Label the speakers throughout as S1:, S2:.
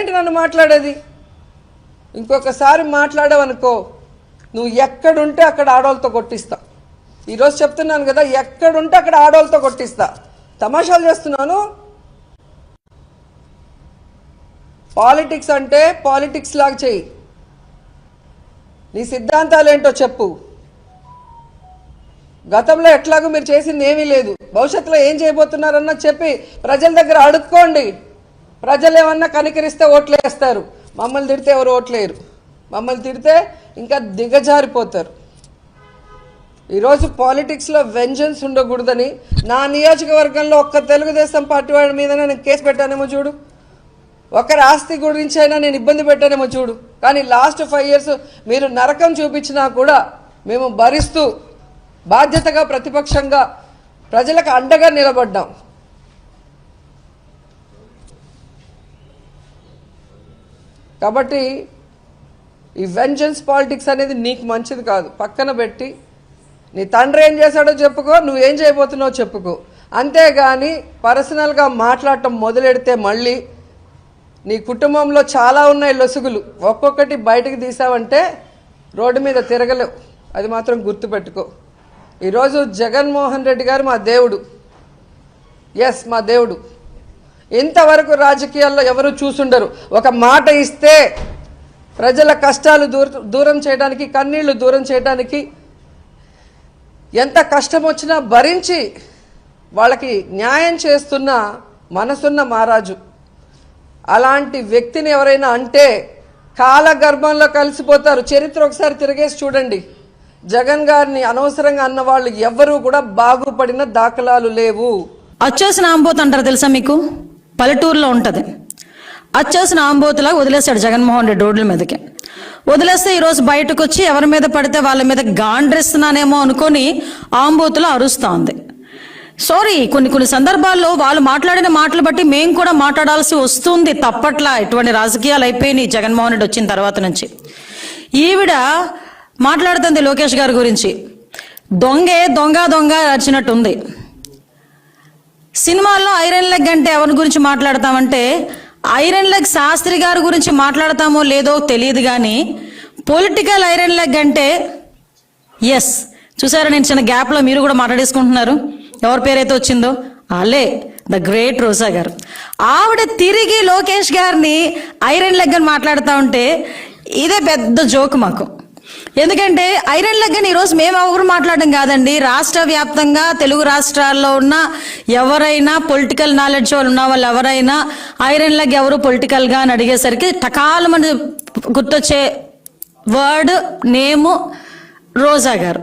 S1: నువ్వేంటి నన్ను మాట్లాడేది? ఇంకొకసారి మాట్లాడావనుకో నువ్వు ఎక్కడుంటే అక్కడ ఆడవాళ్ళతో కొట్టిస్తా. ఈరోజు చెప్తున్నాను కదా ఎక్కడుంటే అక్కడ ఆడవాళ్ళతో కొట్టిస్తా. తమాషాలు చేస్తున్నాను. పాలిటిక్స్ అంటే పాలిటిక్స్ లాగా చెయ్యి. నీ సిద్ధాంతాలు ఏంటో చెప్పు. గతంలో ఎట్లాగో మీరు చేసింది ఏమీ లేదు. భవిష్యత్తులో ఏం చేయబోతున్నారన్న చెప్పి ప్రజల దగ్గర అడుక్కోండి. ప్రజలు ఏమన్నా కనికరిస్తే ఓట్లేస్తారు. మమ్మల్ని తిడితే ఎవరు ఓట్లేరు. మమ్మల్ని తిడితే ఇంకా దిగజారిపోతారు. ఈరోజు పాలిటిక్స్లో వెంజన్స్ ఉండకూడదని నా నియోజకవర్గంలో ఒక్క తెలుగుదేశం పార్టీ వాడి మీద నేను కేసు పెట్టానేమో చూడు. ఒకరి ఆస్తి గురించి అయినా నేను ఇబ్బంది పెట్టానేమో చూడు. కానీ లాస్ట్ ఫైవ్ ఇయర్స్ మీరు నరకం చూపించినా కూడా మేము భరిస్తూ బాధ్యతగా ప్రతిపక్షంగా ప్రజలకు అండగా నిలబడ్డాం. కాబట్టి ఈ వెంజన్స్ పాలిటిక్స్ అనేది నీకు మంచిది కాదు. పక్కన పెట్టి నీ తండ్రి ఏం చేశాడో చెప్పుకో నువ్వేం చేయబోతున్నావో చెప్పుకో. అంతేగాని పర్సనల్గా మాట్లాడటం మొదలెడితే మళ్ళీ నీ కుటుంబంలో చాలా ఉన్నాయి లొసుగులు. ఒక్కొక్కటి బయటకు తీసావంటే రోడ్డు మీద తిరగలేవు. అది మాత్రం గుర్తుపెట్టుకో. ఈరోజు జగన్మోహన్ రెడ్డి గారు మా దేవుడు. ఎస్ మా దేవుడు. ఇంతవరకు రాజకీయాల్లో ఎవరు చూసుండరు. ఒక మాట ఇస్తే ప్రజల కష్టాలు దూరం చేయడానికి కన్నీళ్ళు దూరం చేయడానికి ఎంత కష్టం వచ్చినా భరించి వాళ్ళకి న్యాయం చేస్తున్న మనసున్న మహారాజు. అలాంటి వ్యక్తిని ఎవరైనా అంటే కాలగర్భంలో కలిసిపోతారు. చరిత్ర ఒకసారి తిరిగేసి చూడండి. జగన్ గారిని అనవసరంగా అన్న వాళ్ళు ఎవ్వరూ కూడా బాగుపడిన దాఖలాలు లేవు.
S2: అచ్చేసిన ఆంబోత్ అంటారు తెలుసా మీకు? పల్లెటూరులో ఉంటుంది. అచ్చేసిన ఆంబోతులాగా వదిలేశాడు జగన్మోహన్ రెడ్డి రోడ్ల మీదకి. వదిలేస్తే ఈరోజు బయటకు వచ్చి ఎవరి మీద పడితే వాళ్ళ మీద గాండ్రిస్తున్నానేమో అనుకొని ఆంబోతులో అరుస్తా ఉంది సారీ కొన్ని కొన్ని సందర్భాల్లో వాళ్ళు మాట్లాడిన మాటలు బట్టి మేము కూడా మాట్లాడాల్సి వస్తుంది తప్పట్లా ఇటువంటి రాజకీయాలు అయిపోయినాయి జగన్మోహన్ రెడ్డి వచ్చిన తర్వాత నుంచి. ఈవిడ మాట్లాడుతుంది లోకేష్ గారి గురించి. దొంగే దొంగ దొంగ అరిచినట్టుంది. సినిమాల్లో ఐరన్ లెగ్ అంటే ఎవరి గురించి మాట్లాడతామంటే ఐరన్ లెగ్ శాస్త్రి గారి గురించి మాట్లాడతామో లేదో తెలియదు కానీ పొలిటికల్ ఐరన్ లెగ్ అంటే ఎస్ చూసారా నేను చిన్న గ్యాప్లో మీరు కూడా మాట్లాడేసుకుంటున్నారు. ఎవరి పేరైతే వచ్చిందో? అలే ద గ్రేట్ రోజా గారు. ఆవిడ తిరిగి లోకేష్ గారిని ఐరన్ లెగ్ అని మాట్లాడుతూ ఉంటే ఇదే పెద్ద జోక్ మాకు. ఎందుకంటే ఐరన్ లెగ్ ఈరోజు మేము ఎవరు మాట్లాడడం కాదండి. రాష్ట్ర వ్యాప్తంగా తెలుగు రాష్ట్రాల్లో ఉన్న ఎవరైనా పొలిటికల్ నాలెడ్జ్ వాళ్ళు ఉన్న వాళ్ళు ఎవరైనా ఐరన్ లెగ్ ఎవరు పొలిటికల్గా అని అడిగేసరికి టకాలమని గుర్తొచ్చే వర్డ్ నేము రోజా గారు.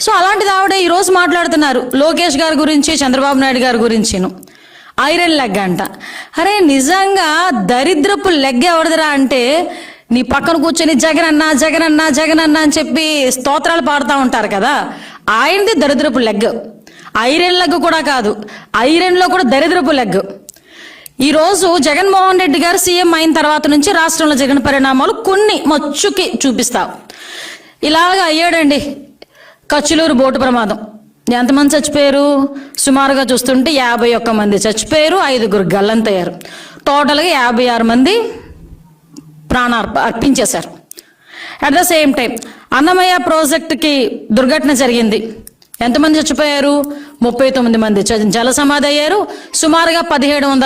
S2: సో అలాంటిది ఆవిడ ఈరోజు మాట్లాడుతున్నారు. లోకేష్ గారి గురించి చంద్రబాబు నాయుడు గారి గురించిను. ఐరన్ లెగ్ అంట. అరే నిజంగా దరిద్రపు లెగ్ ఎవరిదిరా అంటే నీ పక్కన కూర్చొని జగన్ అన్న జగన్ అన్న జగన్ అన్న అని చెప్పి స్తోత్రాలు పాడుతూ ఉంటారు కదా ఆయనది దరిద్రపు లెగ్. ఐరన్ లెగ్ కూడా కాదు ఐరన్లో కూడా దరిద్రపు లెగ్. ఈరోజు జగన్మోహన్ రెడ్డి గారు సీఎం అయిన తర్వాత నుంచి రాష్ట్రంలో జగన్ పరిణామాలు కొన్ని మచ్చుకి చూపిస్తావు ఇలాగ అయ్యాడండి కచ్చులూరు బోటు ప్రమాదం. ఎంతమంది చచ్చిపోయారు? సుమారుగా చూస్తుంటే యాభై ఒక్క మంది చచ్చిపోయారు ఐదుగురు గల్లంతయ్యారు. టోటల్గా యాభై ఆరు మంది ప్రాణ అర్పించేశారు. At the same time Annamayya ప్రాజెక్టుకి దుర్ఘటన జరిగింది. ఎంతమంది చచ్చిపోయారు? ముప్పై తొమ్మిది మంది జల సమాధి అయ్యారు. సుమారుగా పదిహేడు వందల